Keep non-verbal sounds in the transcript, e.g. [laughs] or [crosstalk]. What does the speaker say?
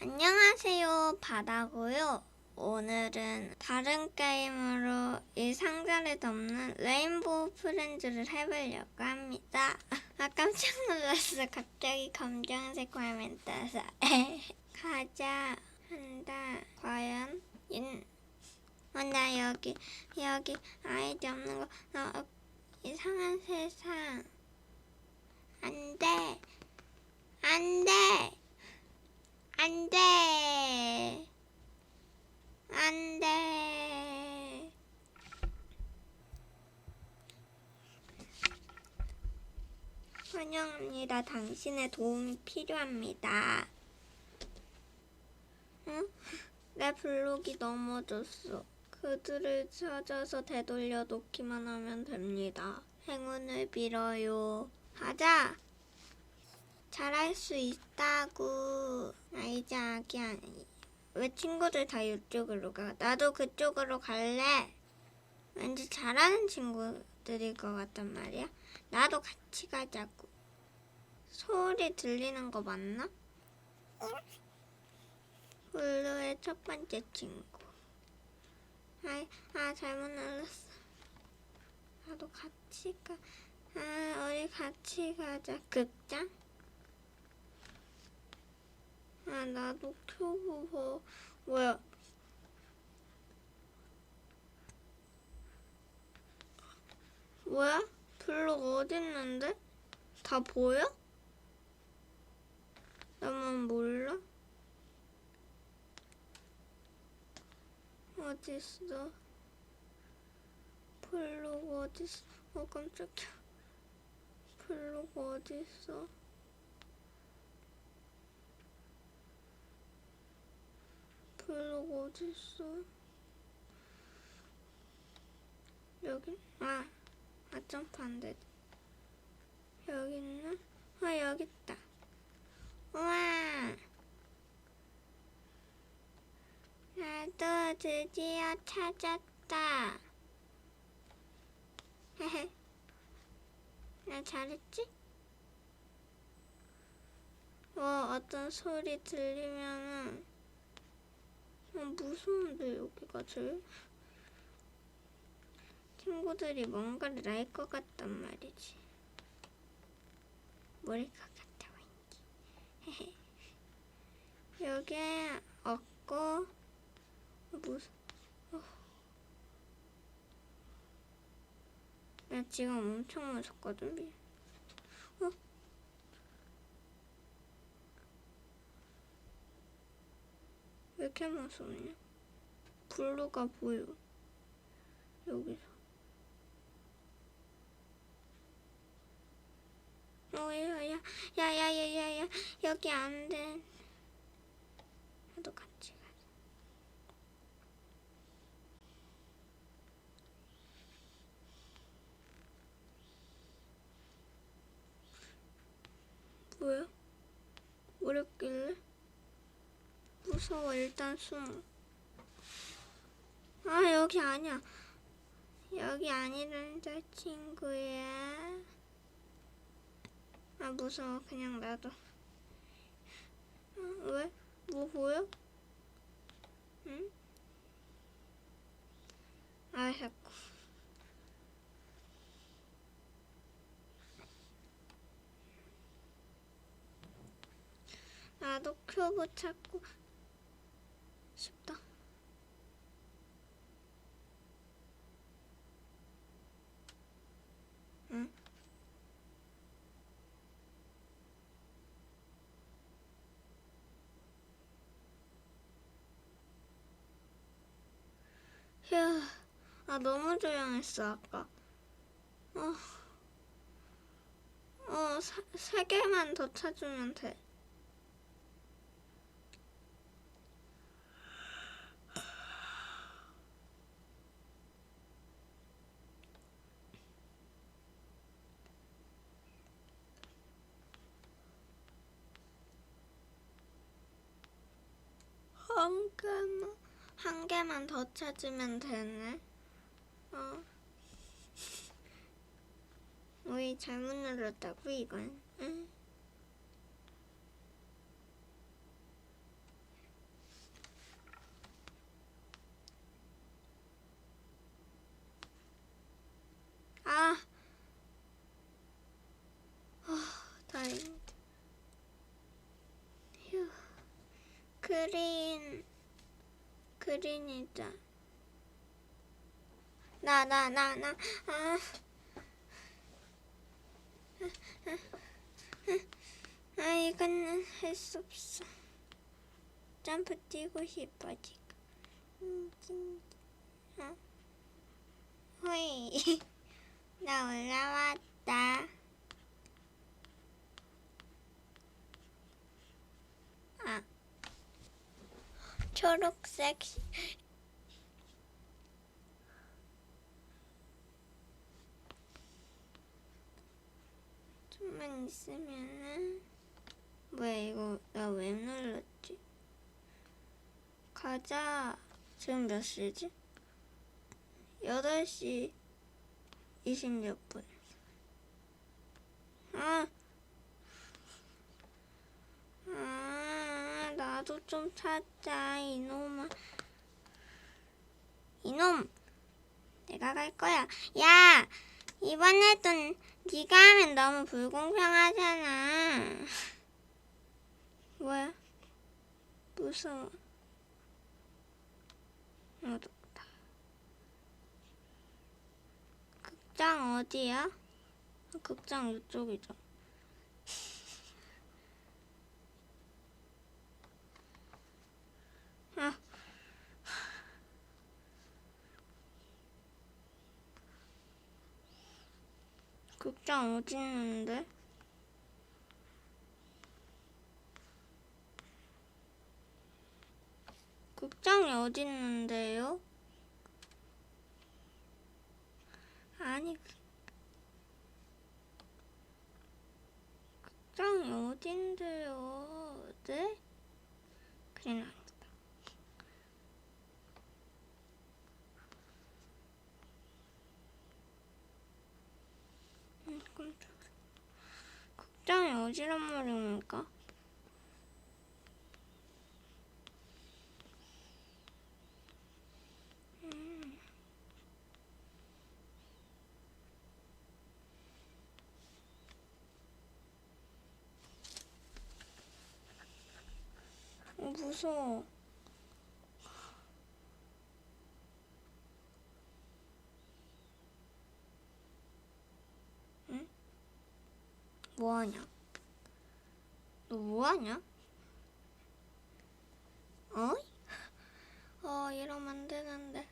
안녕하세요, 바다고요. 오늘은 다른 게임으로 이 상자를 덮는 레인보우 프렌즈를 해보려고 합니다. [laughs] 아, 깜짝 놀랐어. 갑자기 검정색 화면 떠서. [laughs] 가자. 한다. 과연? 인. 어, 나 여기, 여기 아이디 없는 거, 나 어, 이상한 세상. 안 돼. 안 돼. 안 돼. 안 돼. 환영합니다. 당신의 도움이 필요합니다. 응? 내 블록이 넘어졌어. 그들을 찾아서 되돌려 놓기만 하면 됩니다. 행운을 빌어요. 가자! 잘할 수 있다고. 나 이제 아기 아니. 왜 친구들 다 이쪽으로 가? 나도 그쪽으로 갈래. 왠지 잘하는 친구들일 것 같단 말이야. 나도 같이 가자고. 소리 들리는 거 맞나? 블루의 첫 번째 친구. 아, 아 잘못 눌렀어. 나도 같이 가. 아, 우리 같이 가자. 극장? 아, 나도 큐브 보. 뭐야? 뭐야? 블록 어딨는데? 다 보여? 나만 몰라? 어딨어? 블록 어딨어? 어, 깜짝이야. 블록 어딨어? 블록 어딨어? 여기? 아, 아안 돼. 여기 있나? 아 여기 있다. 우와. 나도 드디어 찾았다. 헤헤. 나 잘했지? 어, 어떤 소리 들리면은 어, 무서운데 여기가 제일 친구들이 뭔가를 알 것 같단 말이지 것 같아 왠지 [laughs] 여기에 없고 무슨 어. 나 지금 엄청 무섭거든 미- 어? 왜 이렇게 무섭냐? 블루가 보여. 여기서. 어, 야, 야, 야, 야, 야, 야, 야, 여기 안 돼. 나도 같이 가자. 뭐야? 뭐랬길래? 무서워 일단 숨. 아 여기 아니야. 여기 아니란다 친구야. 아 무서워 그냥 놔둬. 어, 왜? 뭐 보여? 응? 아 자꾸. 나도 큐브 찾고 싶다. 응? 휴, 아 너무 조용했어 아까. 어, 어, 사, 세 개만 더 찾으면 돼. 세모 한 개만 더 찾으면 되네. 어. 우리 잘못 눌렀다고 이건. 응. 아. 아, 다행이다. 휴. 그린. 그린이다. 나 나 나 나 아. 아 이거는 할 수 없어. 점프 뛰고 싶어 지금. 음, 진- 어. 호이 [laughs] 나 올라왔다. 아 초록색 좀만 있으면은 뭐야 이거 나 왜 눌렀지? 가자 지금 몇 시지? 8시 26분 아, 아 나도 좀 찾자 이놈아. 이놈 내가 갈 거야. 야 이번에도 네가 하면 너무 불공평하잖아. 뭐야? 무서워 어둡다. 극장 어디야? 극장 이쪽이죠 아. 극장 어디 있는데? 극장이 어디 있는데요? 아니 그- 극장이 어딘데요? 네? 그냥 아니다. 음, 깜짝이야. 극장이 어디란 말입니까? 음. 어, 무서워. 응? 뭐하냐? 너 뭐하냐? 어이? [laughs] 어, 이러면 안 되는데.